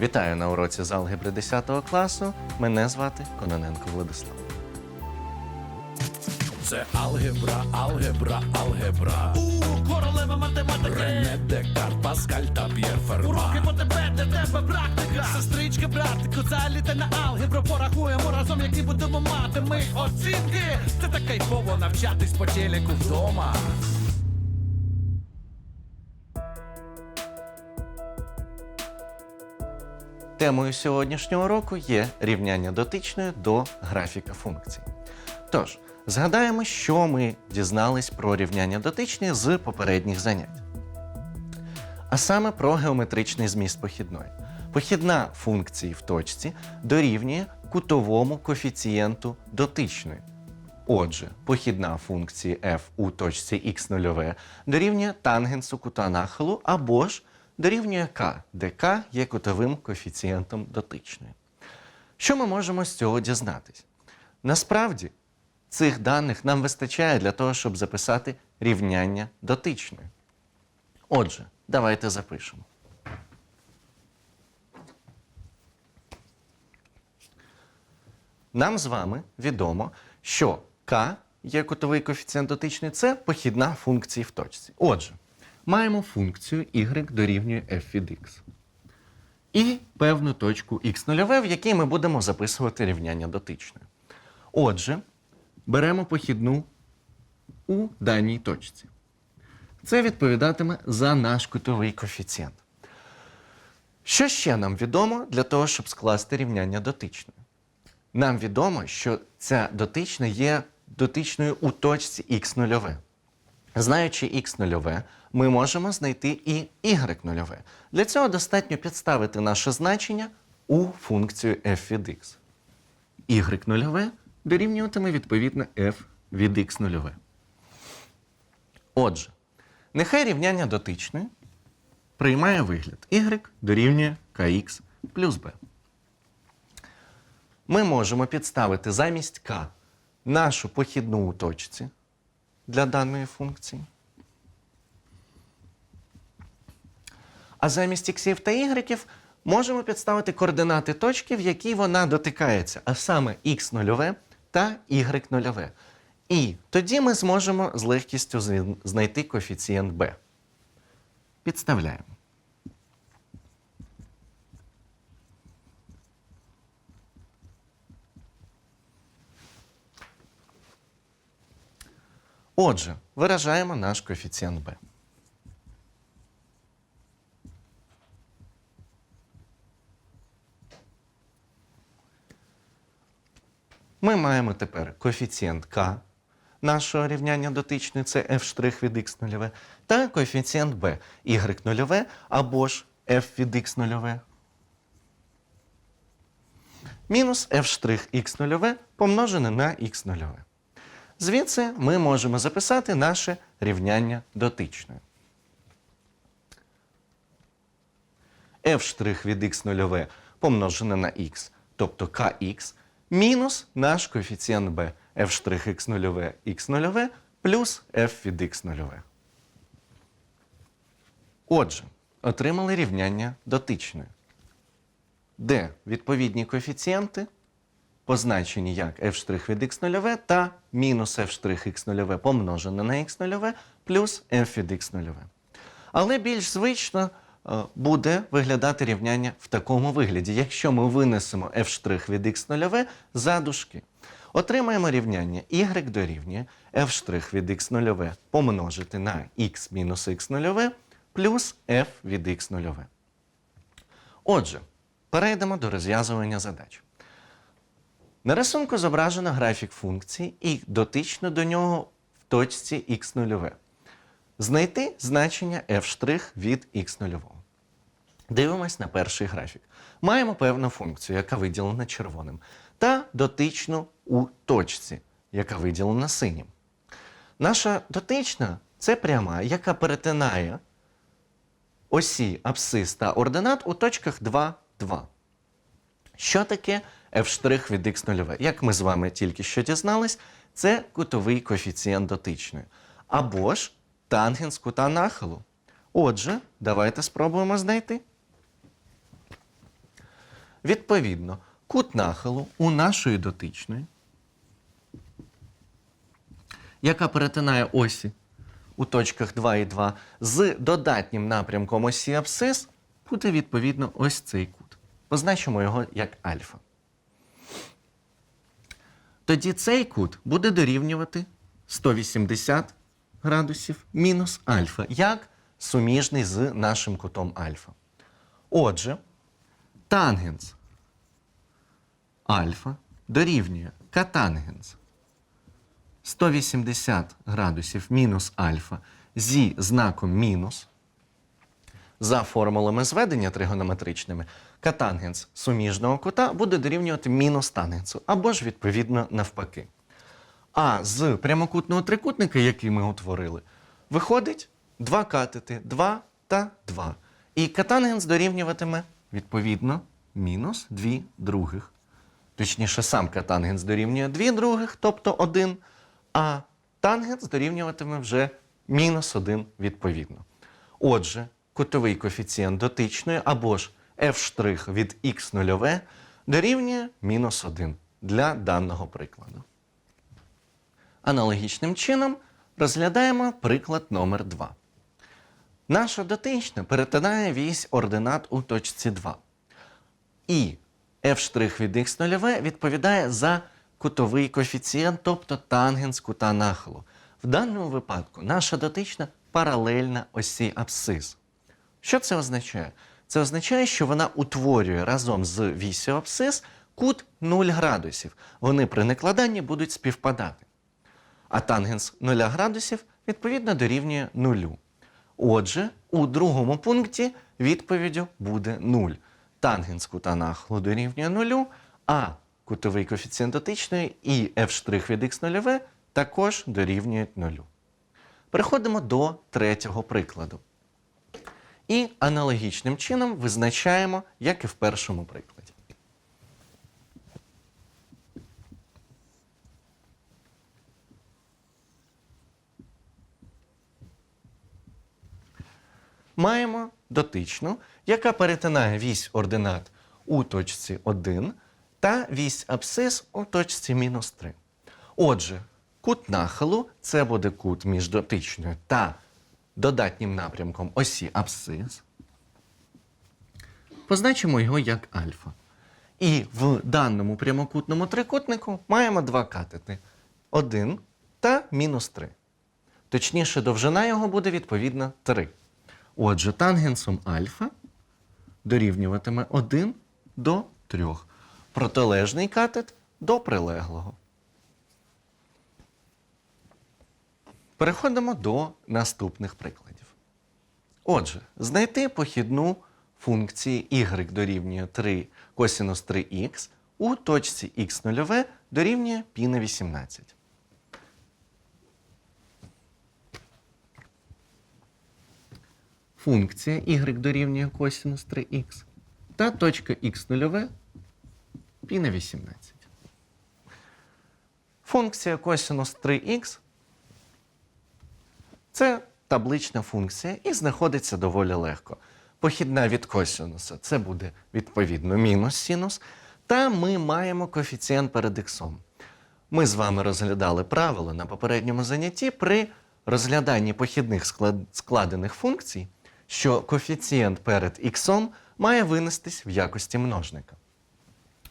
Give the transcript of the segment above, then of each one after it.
Вітаю на уроці з алгебри 10 класу. Мене звати Кононенко Владислав. Це алгебра, алгебра, алгебра. У королева математики. Рене Декарт, Паскаль та П'єр Уроки по тебе, де тебе практика. Сестричка, братику, заліте на алгебру. Порахуємо разом, які будемо мати ми. Оцінки. Це так кайфово навчатись по телеку вдома Темою сьогоднішнього уроку є рівняння дотичної до графіка функцій. Тож, згадаємо, що ми дізнались про рівняння дотичні з попередніх занять. А саме про геометричний зміст похідної. Похідна функції в точці дорівнює кутовому коефіцієнту дотичної. Отже, похідна функції f у точці x0 дорівнює тангенсу кута нахилу або ж дорівнює k, де k є кутовим коефіцієнтом дотичної. Що ми можемо з цього дізнатись? Насправді, цих даних нам вистачає для того, щоб записати рівняння дотичної. Отже, давайте запишемо. Нам з вами відомо, що k є кутовий коефіцієнт дотичний, це похідна функції в точці. Отже, маємо функцію y дорівнює f від x. І певну точку x0, в якій ми будемо записувати рівняння дотичної. Отже, беремо похідну у даній точці. Це відповідатиме за наш кутовий коефіцієнт. Що ще нам відомо для того, щоб скласти рівняння дотичної? Нам відомо, що ця дотична є дотичною у точці х0. Знаючи х0, ми можемо знайти і y0. Для цього достатньо підставити наше значення у функцію f від x. y0 дорівнюватиме відповідно f від x0. Отже, нехай рівняння дотичної приймає вигляд y дорівнює kx плюс b ми можемо підставити замість k нашу похідну у точці для даної функції. А замість іксів та ігреків можемо підставити координати точки, в якій вона дотикається, а саме х0 та y0. І тоді ми зможемо з легкістю знайти коефіцієнт b. Підставляємо. Отже, виражаємо наш коефіцієнт b. Ми маємо тепер коефіцієнт k нашого рівняння дотичної, це f' від x0, та коефіцієнт b y0 або ж f від x0 мінус f' x0 помножене на x0. Звідси ми можемо записати наше рівняння дотичної. f' від x0 помножене на x, тобто kx, мінус наш коефіцієнт b f' x0 x0 плюс f від x0. Отже, отримали рівняння дотичної, де відповідні коефіцієнти позначені як f' від x0 та мінус f' x0 помножене на x0 плюс f від x0. Але більш звично буде виглядати рівняння в такому вигляді, якщо ми винесемо f' від x0 за дужки. Отримаємо рівняння y дорівнює f' від x0 помножити на x мінус x0 плюс f від x0. Отже, перейдемо до розв'язування задач. На рисунку зображено графік функції і дотично до нього в точці х0. Знайти значення f' від х0. Дивимось на перший графік. Маємо певну функцію, яка виділена червоним, та дотичну у точці, яка виділена синім. Наша дотична це пряма, яка перетинає осі абсцис та ординат у точках 2, 2. Що таке f' від x0? Як ми з вами тільки що дізнались, це кутовий коефіцієнт дотичної. Або ж тангенс кута нахилу. Отже, давайте спробуємо знайти. Відповідно, кут нахилу у нашої дотичної, яка перетинає осі у точках 2 і 2 з додатнім напрямком осі абсцис, буде відповідно ось цей кут. Позначимо його як альфа. Тоді цей кут буде дорівнювати 180 градусів мінус альфа, як суміжний з нашим кутом альфа. Отже, тангенс альфа дорівнює катангенс 180 градусів мінус альфа зі знаком мінус. За формулами зведення тригонометричними, катангенс суміжного кута буде дорівнювати мінус тангенсу, або ж відповідно навпаки. А з прямокутного трикутника, який ми утворили, виходить два катети 2 та 2. І катангенс дорівнюватиме відповідно мінус 2 других. Точніше, сам катангенс дорівнює 2 других, тобто 1, а тангенс дорівнюватиме вже мінус 1 відповідно. Отже, кутовий коефіцієнт дотичної або ж f' від x нульове дорівнює мінус 1 для даного прикладу. Аналогічним чином розглядаємо приклад номер 2. Наша дотична перетинає вісь ординат у точці 2. І f' від x нульове відповідає за кутовий коефіцієнт, тобто тангенс кута нахилу. В даному випадку наша дотична паралельна осі абсцис. Що це означає? Це означає, що вона утворює разом з вісю абсцис кут 0 градусів. Вони при накладанні будуть співпадати. А тангенс 0 градусів відповідно дорівнює нулю. Отже, у другому пункті відповіддю буде 0. Тангенс кута нахилу дорівнює нулю, а кутовий коефіцієнт дотичної і f' від x нульове також дорівнюють нулю. Переходимо до третього прикладу. І аналогічним чином визначаємо, як і в першому прикладі. Маємо дотичну, яка перетинає вісь ординат у точці 1 та вісь абсцис у точці мінус 3. Отже, кут нахилу це буде кут між дотичною та додатнім напрямком осі абсцис. Позначимо його як альфа. І в даному прямокутному трикутнику маємо два катети 1 та мінус 3. Точніше, довжина його буде відповідно 3. Отже, тангенсом альфа дорівнюватиме 1 до 3. Протилежний катет до прилеглого. Переходимо до наступних прикладів. Отже, знайти похідну функції y дорівнює 3 косінус 3х у точці х нульове дорівнює π на 18. Функція y дорівнює косінус 3х та точка х нульове π на 18. Функція косінус 3х це таблична функція і знаходиться доволі легко. Похідна від косінуса це буде відповідно мінус синус. Та ми маємо коефіцієнт перед іксом. Ми з вами розглядали правило на попередньому занятті при розгляданні похідних складених функцій, що коефіцієнт перед іксом має винестись в якості множника.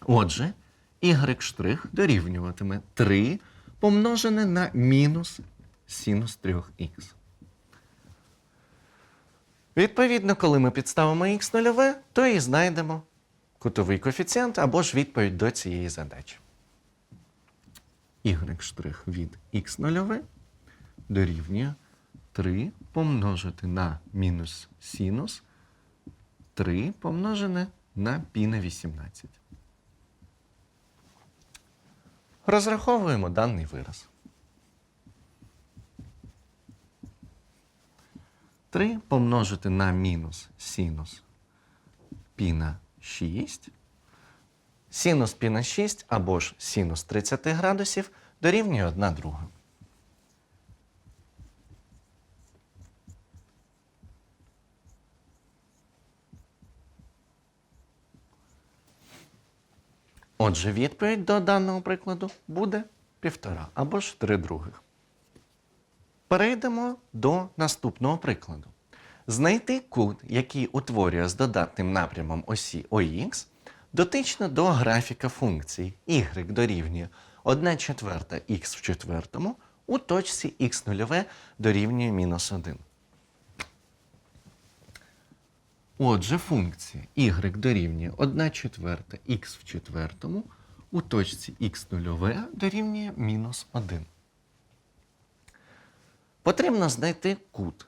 Отже, y' дорівнюватиме 3 помножене на мінус синус 3х. Відповідно, коли ми підставимо х нульове, то і знайдемо кутовий коефіцієнт або ж відповідь до цієї задачі. y' від х нульове дорівнює 3 помножити на мінус синус 3 помножене на пі на 18. Розраховуємо даний вираз. 3 помножити на мінус синус пі на 6. Синус пі на 6 або ж синус 30 градусів дорівнює 1 друга. Отже, відповідь до даного прикладу буде півтора або ж три других. Перейдемо до наступного прикладу. Знайти кут, який утворює з додатним напрямом осі ОХ, дотично до графіка функції y дорівнює 1 четверта х в четвертому у точці х0 дорівнює мінус 1. Отже, функція y дорівнює 1 четверта х в четвертому у точці х0 дорівнює мінус 1. Потрібно знайти кут.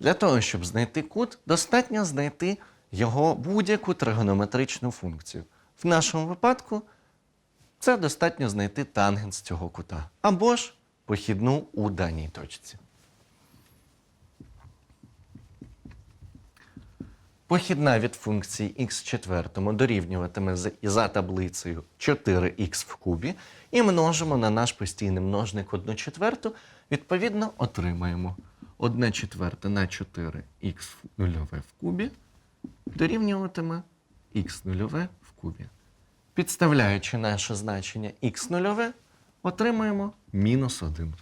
Для того, щоб знайти кут, достатньо знайти його будь-яку тригонометричну функцію. В нашому випадку це достатньо знайти тангенс цього кута або ж похідну у даній точці. Похідна від функції х четвертому дорівнюватиме за таблицею 4х в кубі і множимо на наш постійний множник 1 четверту, відповідно отримаємо 1 четверта на 4х нульове в кубі дорівнюватиме х нульове в кубі. Підставляючи наше значення х нульове, отримаємо мінус 1.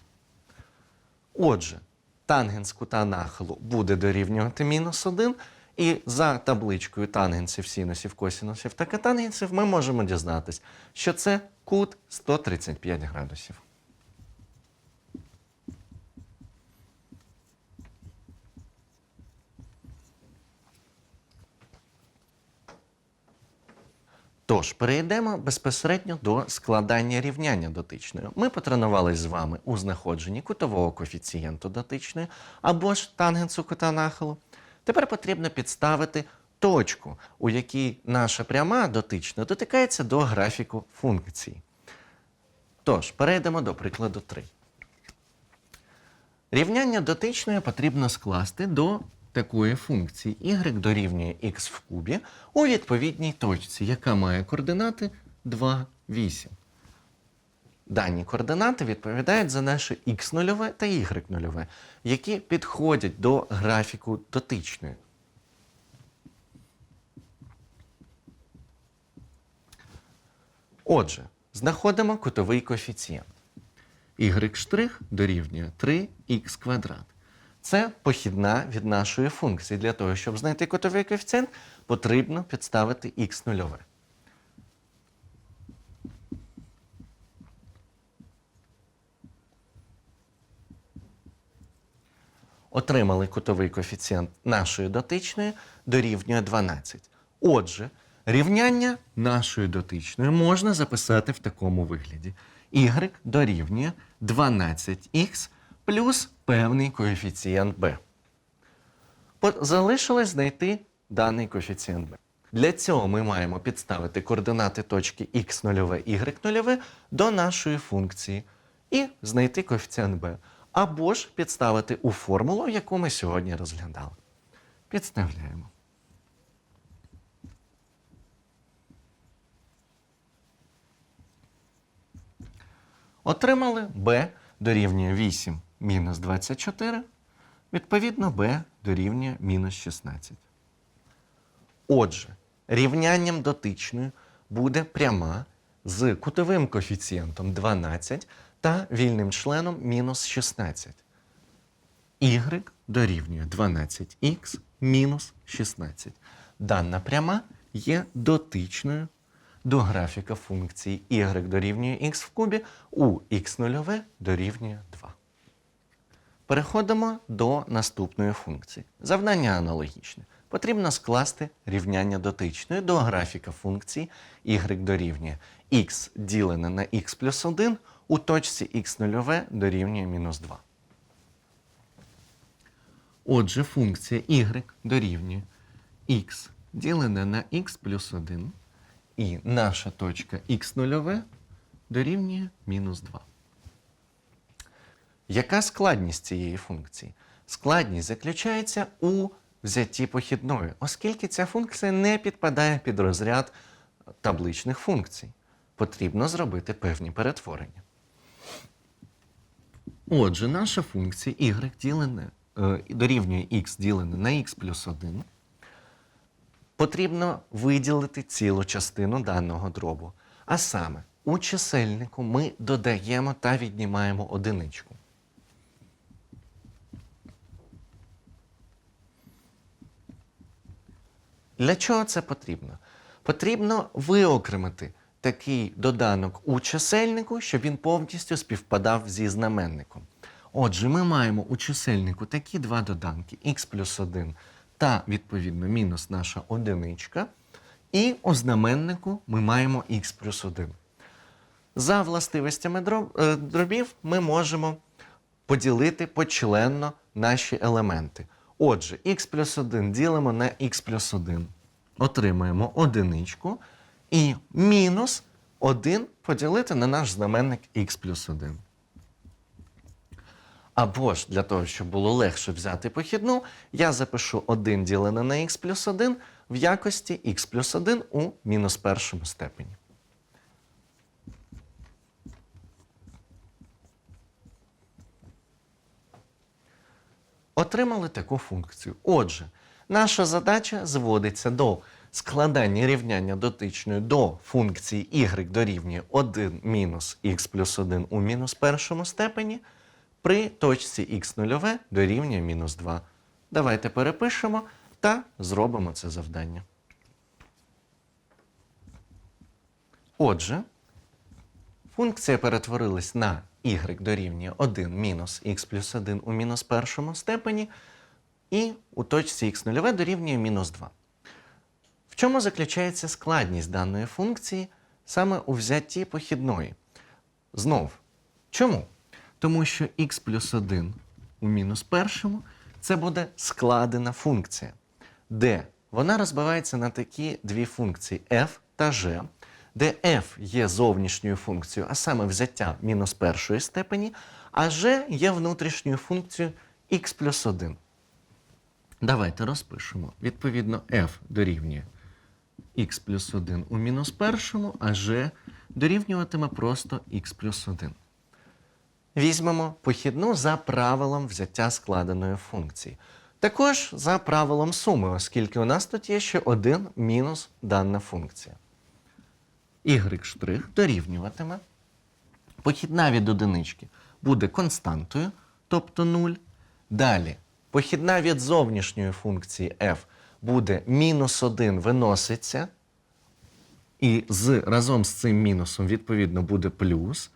Отже, тангенс кута нахилу буде дорівнювати мінус 1, і за табличкою тангенсів, синусів, косінусів та катангенсів ми можемо дізнатись, що це кут 135 градусів. Тож, перейдемо безпосередньо до складання рівняння дотичної. Ми потренувалися з вами у знаходженні кутового коефіцієнту дотичної або ж тангенсу кута нахилу. Тепер потрібно підставити точку, у якій наша пряма дотична дотикається до графіку функції. Тож, перейдемо до прикладу 3. Рівняння дотичної потрібно скласти до такої функції y дорівнює x в кубі у відповідній точці, яка має координати 2, 8. Дані координати відповідають за наше x0 та y0, які підходять до графіку дотичної. Отже, знаходимо кутовий коефіцієнт y' дорівнює 3х квадрат. Це похідна від нашої функції. Для того, щоб знайти кутовий коефіцієнт, потрібно підставити х нульове. Отримали кутовий коефіцієнт нашої дотичної дорівнює 12. Отже, рівняння нашої дотичної можна записати в такому вигляді. y дорівнює 12х плюс певний коефіцієнт b. Залишилось знайти даний коефіцієнт b. Для цього ми маємо підставити координати точки x0, y0 до нашої функції і знайти коефіцієнт b. Або ж підставити у формулу, яку ми сьогодні розглядали. Підставляємо. Отримали b дорівнює 8 мінус 24. Відповідно, b дорівнює мінус 16. Отже, рівнянням дотичною буде пряма з кутовим коефіцієнтом 12 та вільним членом мінус 16. y дорівнює 12х мінус 16. Дана пряма є дотичною до графіка функції y дорівнює х в кубі у х0 дорівнює 2. Переходимо до наступної функції. Завдання аналогічне. Потрібно скласти рівняння дотичної до графіка функції y дорівнює x ділене на x плюс 1 у точці x0 дорівнює мінус 2. Отже, функція y дорівнює x ділене на x плюс 1 і наша точка x0 дорівнює мінус 2. Яка складність цієї функції? Складність заключається у взятті похідної, оскільки ця функція не підпадає під розряд табличних функцій. Потрібно зробити певні перетворення. Отже, наша функція y ділене, е, дорівнює x ділене на x плюс 1. Потрібно виділити цілу частину даного дробу. А саме, у чисельнику ми додаємо та віднімаємо одиничку. Для чого це потрібно? Потрібно виокремити такий доданок у чисельнику, щоб він повністю співпадав зі знаменником. Отже, ми маємо у чисельнику такі два доданки х плюс 1 та, відповідно, мінус наша одиничка. І у знаменнику ми маємо х плюс 1. За властивостями е, дробів ми можемо поділити почленно наші елементи. Отже, х плюс 1 ділимо на х плюс 1. Отримаємо одиничку. І мінус 1 поділити на наш знаменник х плюс 1. Або ж для того, щоб було легше взяти похідну, я запишу 1 ділене на х плюс 1 в якості х плюс 1 у мінус першому степені. Отримали таку функцію. Отже, наша задача зводиться до складання рівняння дотичної до функції y дорівнює 1 мінус х плюс 1 у мінус першому степені при точці х нульове дорівнює мінус 2. Давайте перепишемо та зробимо це завдання. Отже, функція перетворилась на y дорівнює 1 мінус х плюс 1 у мінус першому степені, і у точці х нульове дорівнює мінус 2. В чому заключається складність даної функції саме у взятті похідної? Знов, чому? Тому що х плюс 1 у мінус першому це буде складена функція, де вона розбивається на такі дві функції f та g, де f є зовнішньою функцією, а саме взяття мінус першої степені, а g є внутрішньою функцією х плюс 1. Давайте розпишемо. Відповідно, f дорівнює х плюс 1 у мінус першому, а g дорівнюватиме просто х плюс 1. Візьмемо похідну за правилом взяття складеної функції. Також за правилом суми, оскільки у нас тут є ще один мінус дана функція. y' дорівнюватиме. Похідна від одинички буде константою, тобто 0. Далі, похідна від зовнішньої функції f буде мінус 1 виноситься, і з, разом з цим мінусом, відповідно, буде плюс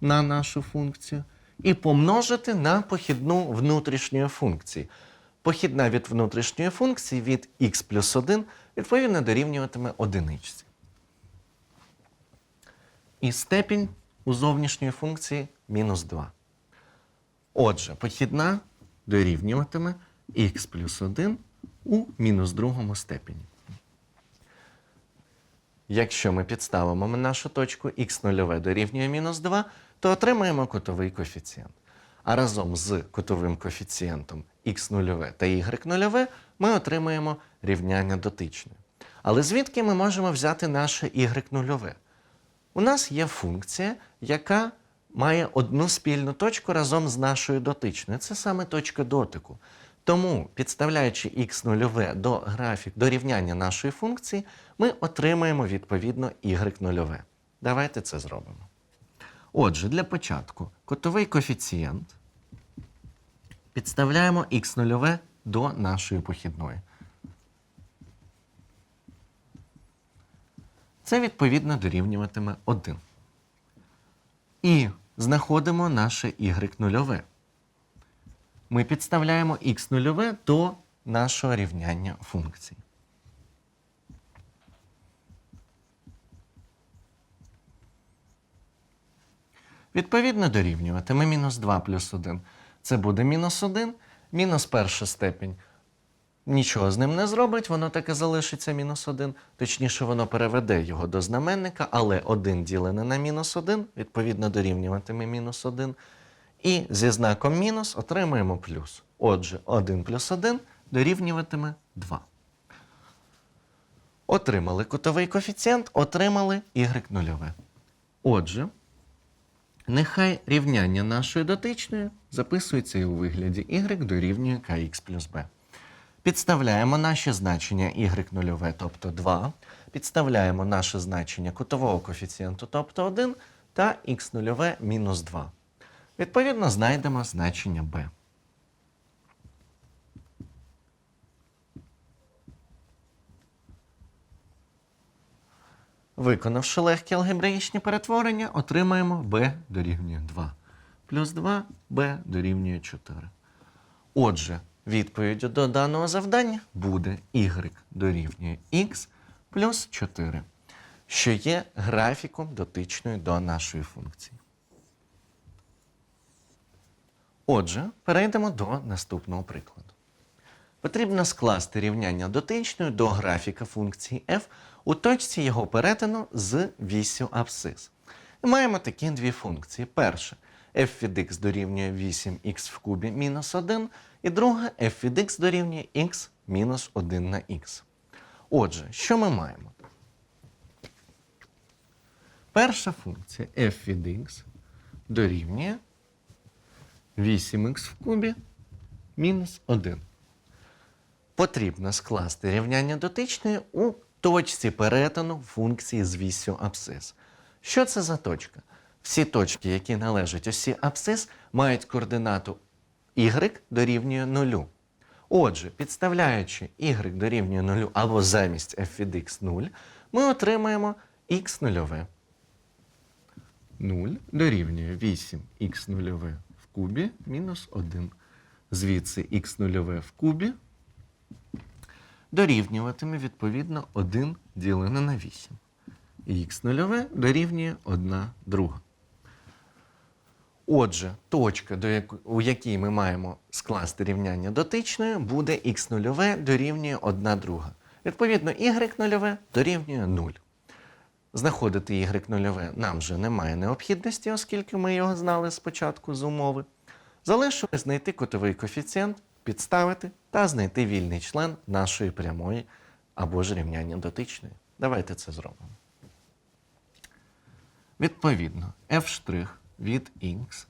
на нашу функцію, і помножити на похідну внутрішньої функції. Похідна від внутрішньої функції від х плюс 1 відповідно дорівнюватиме одиничці. І степінь у зовнішньої функції мінус 2. Отже, похідна дорівнюватиме х плюс 1 у мінус другому степені. Якщо ми підставимо нашу точку х0 дорівнює мінус 2, то отримаємо кутовий коефіцієнт. А разом з кутовим коефіцієнтом х0 та y0 ми отримаємо рівняння дотичне. Але звідки ми можемо взяти наше y0? У нас є функція, яка має одну спільну точку разом з нашою дотичною. Це саме точка дотику. Тому, підставляючи х0 до графік до рівняння нашої функції, ми отримаємо відповідно y0. Давайте це зробимо. Отже, для початку котовий коефіцієнт підставляємо х0 до нашої похідної. Це відповідно дорівнюватиме 1. І знаходимо наше y0. Ми підставляємо х0 до нашого рівняння функцій. Відповідно дорівнюватиме мінус 2 плюс 1. Це буде мінус 1, мінус перша степінь. Нічого з ним не зробить, воно таки залишиться мінус 1. Точніше, воно переведе його до знаменника, але 1 ділене на мінус 1, відповідно, дорівнюватиме мінус 1. І зі знаком мінус отримаємо плюс. Отже, 1 плюс 1 дорівнюватиме 2. Отримали кутовий коефіцієнт, отримали y0. Отже, нехай рівняння нашої дотичної записується і у вигляді y дорівнює kx плюс b. Підставляємо наше значення y нульове, тобто 2. Підставляємо наше значення кутового коефіцієнту, тобто 1, та х нульове мінус 2. Відповідно, знайдемо значення b. Виконавши легкі алгебраїчні перетворення, отримаємо b дорівнює 2. Плюс 2 b дорівнює 4. Отже, відповіддю до даного завдання буде y дорівнює x плюс 4, що є графіком дотичною до нашої функції. Отже, перейдемо до наступного прикладу. Потрібно скласти рівняння дотичною до графіка функції f у точці його перетину з вісю абсцис. І маємо такі дві функції. Перша f від x дорівнює 8x в кубі мінус 1, і друга f від x дорівнює x мінус 1 на x. Отже, що ми маємо? Перша функція f від x дорівнює 8х в кубі мінус 1 потрібно скласти рівняння дотичної у точці перетину функції з вісю абсцис. Що це за точка? Всі точки, які належать осі абсцис, мають координату y дорівнює 0. Отже, підставляючи y дорівнює 0 або замість f від x 0, ми отримаємо x нульове. 0 дорівнює 8х нульове в кубі мінус 1. Звідси х нульове в кубі дорівнюватиме відповідно 1 ділене на 8. І х нульове дорівнює 1 друга. Отже, точка, до яку- у якій ми маємо скласти рівняння дотичною, буде х нульове дорівнює 1 друга. Відповідно, y нульове дорівнює 0. Знаходити y нульове нам вже немає необхідності, оскільки ми його знали спочатку з умови. Залишилось знайти кутовий коефіцієнт, підставити та знайти вільний член нашої прямої або ж рівняння дотичної. Давайте це зробимо. Відповідно, f' від x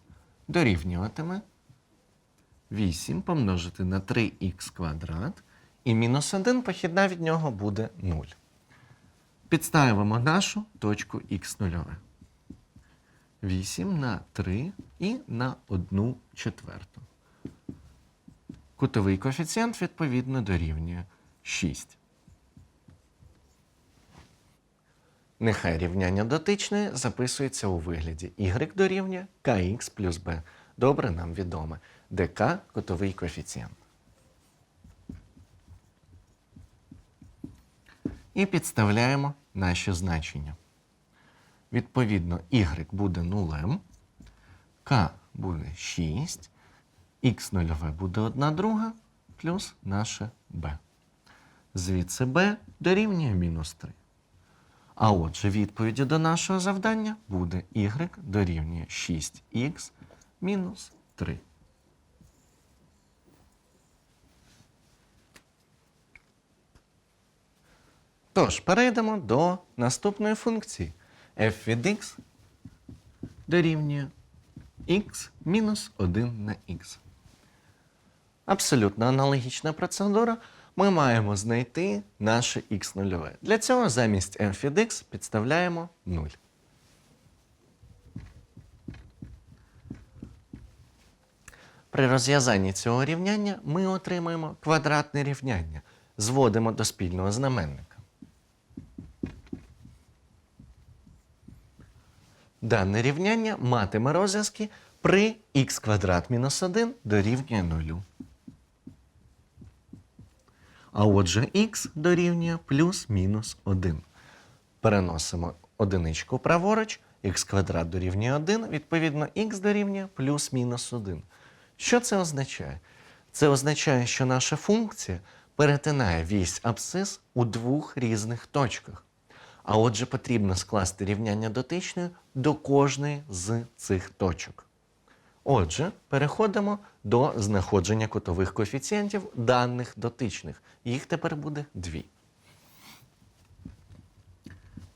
дорівнюватиме 8 помножити на 3х квадрат, і мінус 1 похідна від нього буде 0. Підставимо нашу точку х нульове. 8 на 3 і на 1 четверту. Кутовий коефіцієнт відповідно дорівнює 6. Нехай рівняння дотичне записується у вигляді y дорівнює kx плюс b. Добре нам відоме, де k – кутовий коефіцієнт. І підставляємо наші значення. Відповідно, y буде нулем, k буде 6, х нульове буде 1 друга, плюс наше b. Звідси b дорівнює мінус 3. А отже, відповіддю до нашого завдання буде y дорівнює 6х мінус 3. Тож, перейдемо до наступної функції. f від x дорівнює x мінус 1 на x. Абсолютно аналогічна процедура. Ми маємо знайти наше х нульове. Для цього замість f від x підставляємо 0. При розв'язанні цього рівняння ми отримаємо квадратне рівняння. Зводимо до спільного знаменника. Дане рівняння матиме розв'язки при х квадрат мінус 1 дорівнює 0. А отже, х дорівнює плюс-мінус 1. Переносимо одиничку праворуч, х квадрат дорівнює 1, відповідно, х дорівнює плюс-мінус 1. Що це означає? Це означає, що наша функція перетинає вісь абсцис у двох різних точках. А отже, потрібно скласти рівняння дотичною до кожної з цих точок. Отже, переходимо до знаходження кутових коефіцієнтів даних дотичних. Їх тепер буде дві.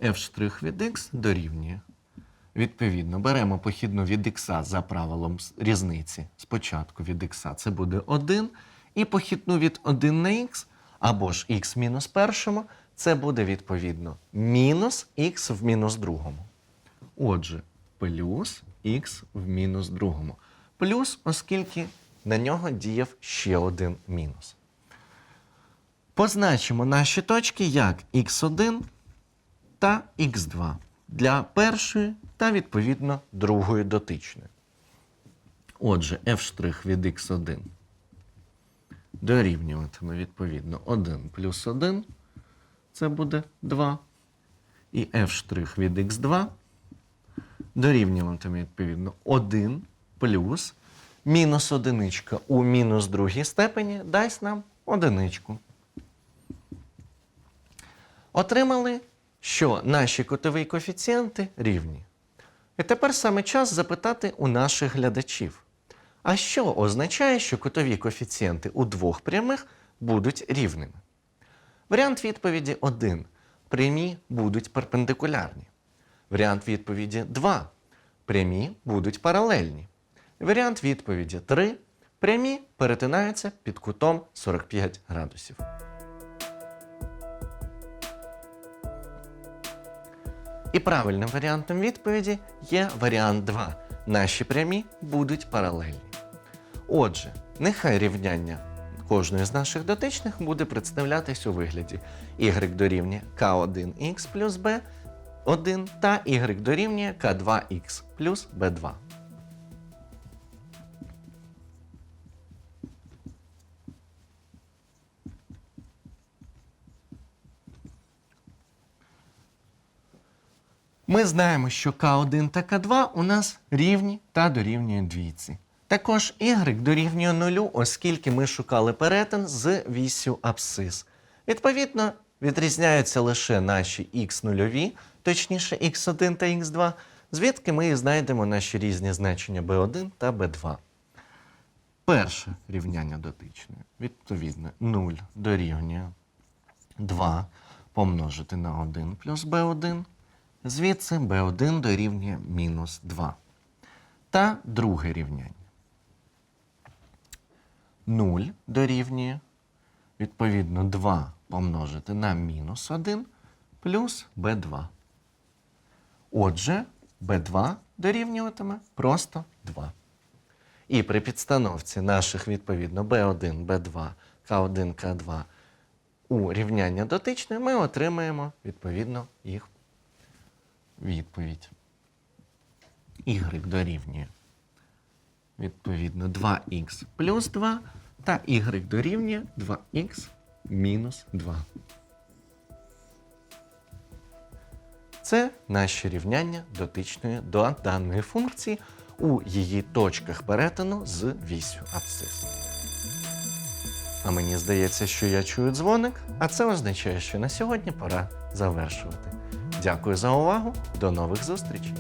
f' від x дорівнює. Відповідно, беремо похідну від x за правилом різниці. Спочатку від x це буде 1, І похідну від 1 на х, або ж х мінус першому, це буде відповідно мінус х в мінус другому. Отже, плюс х в мінус другому. Плюс, оскільки на нього діяв ще один мінус. Позначимо наші точки як х1 та х2 для першої та відповідно другої дотичної. Отже, f' від x1 дорівнюватиме відповідно 1 плюс 1, це буде 2. І f' від x2 дорівнюватиме відповідно 1 плюс мінус одиничка у мінус другій степені дасть нам одиничку. Отримали, що наші котові коефіцієнти рівні. І тепер саме час запитати у наших глядачів. А що означає, що котові коефіцієнти у двох прямих будуть рівними? Варіант відповіді 1. Прямі будуть перпендикулярні. Варіант відповіді 2. Прямі будуть паралельні. Варіант відповіді 3. Прямі перетинаються під кутом 45 градусів. І правильним варіантом відповіді є варіант 2. Наші прямі будуть паралельні. Отже, нехай рівняння кожної з наших дотичних буде представлятись у вигляді y дорівнює k1x плюс b1 та y дорівнює k2x плюс b2. Ми знаємо, що К1 та К2 у нас рівні та дорівнює двійці. Також y дорівнює нулю, оскільки ми шукали перетин з вісю абсцис. Відповідно, відрізняються лише наші х нульові, точніше х1 та х2, звідки ми і знайдемо наші різні значення b1 та b2. Перше рівняння дотичної. Відповідно, 0 дорівнює 2 помножити на 1 плюс b1. Звідси b1 дорівнює мінус 2. Та друге рівняння. 0 дорівнює, відповідно, 2 помножити на мінус 1 плюс b2. Отже, b2 дорівнюватиме просто 2. І при підстановці наших, відповідно, b1, b2, k1, k2 у рівняння дотичне ми отримаємо, відповідно, їх відповідь. Y дорівнює відповідно 2х плюс 2 та y дорівнює 2х мінус 2. Це наші рівняння дотичної до даної функції у її точках перетину з вісю абсцис. А мені здається, що я чую дзвоник, а це означає, що на сьогодні пора завершувати. Дякую за увагу. До нових зустрічей!